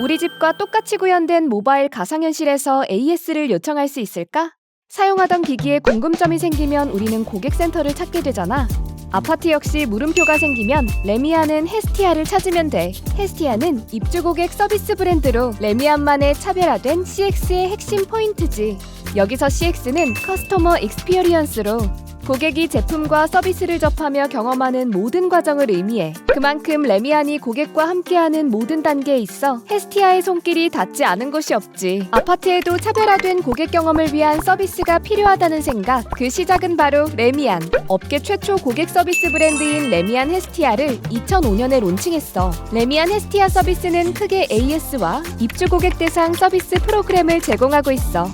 우리 집과 똑같이 구현된 모바일 가상현실에서 AS를 요청할 수 있을까? 사용하던 기기에 궁금점이 생기면 우리는 고객센터를 찾게 되잖아. 아파트 역시 물음표가 생기면 레미안은 헤스티아를 찾으면 돼. 헤스티아는 입주 고객 서비스 브랜드로 레미안만의 차별화된 CX의 핵심 포인트지. 여기서 CX는 커스터머 익스피리언스로 고객이 제품과 서비스를 접하며 경험하는 모든 과정을 의미해 그만큼 레미안이 고객과 함께하는 모든 단계에 있어 헤스티아의 손길이 닿지 않은 곳이 없지. 아파트에도 차별화된 고객 경험을 위한 서비스가 필요하다는 생각. 그 시작은 바로 레미안. 업계 최초 고객 서비스 브랜드인 레미안 헤스티아를 2005년에 론칭했어. 레미안 헤스티아 서비스는 크게 AS와 입주 고객 대상 서비스 프로그램을 제공하고 있어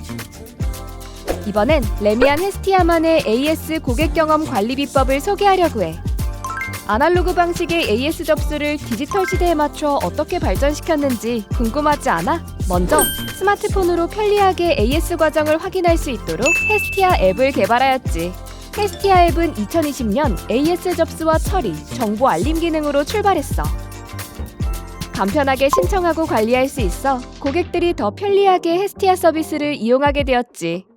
이번엔 레미안 헤스티아만의 AS 고객 경험 관리 비법을 소개하려고 해. 아날로그 방식의 AS 접수를 디지털 시대에 맞춰 어떻게 발전시켰는지 궁금하지 않아? 먼저 스마트폰으로 편리하게 AS 과정을 확인할 수 있도록 헤스티아 앱을 개발하였지. 헤스티아 앱은 2020년 AS 접수와 처리, 정보 알림 기능으로 출발했어. 간편하게 신청하고 관리할 수 있어 고객들이 더 편리하게 헤스티아 서비스를 이용하게 되었지.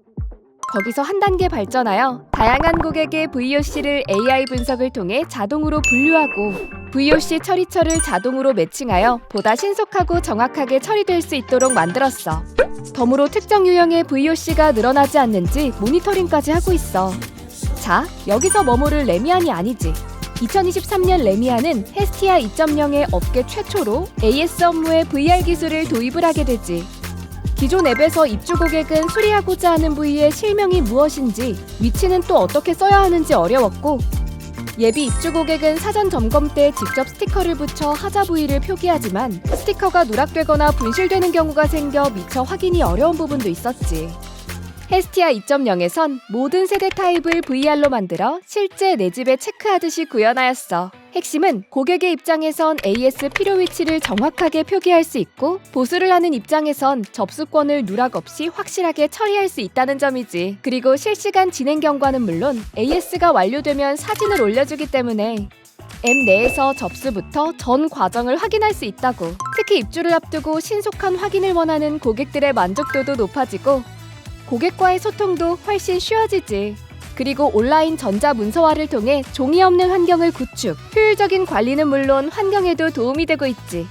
거기서 한 단계 발전하여 다양한 고객의 VOC를 AI 분석을 통해 자동으로 분류하고 VOC 처리처를 자동으로 매칭하여 보다 신속하고 정확하게 처리될 수 있도록 만들었어. 덤으로 특정 유형의 VOC가 늘어나지 않는지 모니터링까지 하고 있어. 자, 여기서 머무를 레미안이 아니지. 2023년 레미안은 헤스티아 2.0의 업계 최초로 AS 업무에 VR 기술을 도입을 하게 되지. 기존 앱에서 입주 고객은 수리하고자 하는 부위의 실명이 무엇인지, 위치는 또 어떻게 써야 하는지 어려웠고, 예비 입주 고객은 사전 점검 때 직접 스티커를 붙여 하자 부위를 표기하지만 스티커가 누락되거나 분실되는 경우가 생겨 미처 확인이 어려운 부분도 있었지. 헤스티아 2.0에선 모든 세대 타입을 VR로 만들어 실제 내 집에 체크하듯이 구현하였어. 핵심은 고객의 입장에선 AS 필요 위치를 정확하게 표기할 수 있고 보수를 하는 입장에선 접수권을 누락 없이 확실하게 처리할 수 있다는 점이지. 그리고 실시간 진행 경과는 물론 AS가 완료되면 사진을 올려주기 때문에 앱 내에서 접수부터 전 과정을 확인할 수 있다고. 특히 입주를 앞두고 신속한 확인을 원하는 고객들의 만족도도 높아지고 고객과의 소통도 훨씬 쉬워지지. 그리고 온라인 전자 문서화를 통해 종이 없는 환경을 구축, 효율적인 관리는 물론 환경에도 도움이 되고 있지.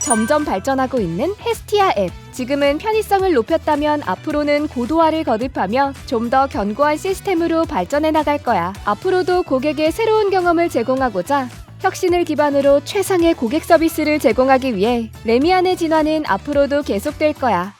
점점 발전하고 있는 헤스티아 앱. 지금은 편의성을 높였다면 앞으로는 고도화를 거듭하며 좀 더 견고한 시스템으로 발전해 나갈 거야. 앞으로도 고객의 새로운 경험을 제공하고자 혁신을 기반으로 최상의 고객 서비스를 제공하기 위해 레미안의 진화는 앞으로도 계속될 거야.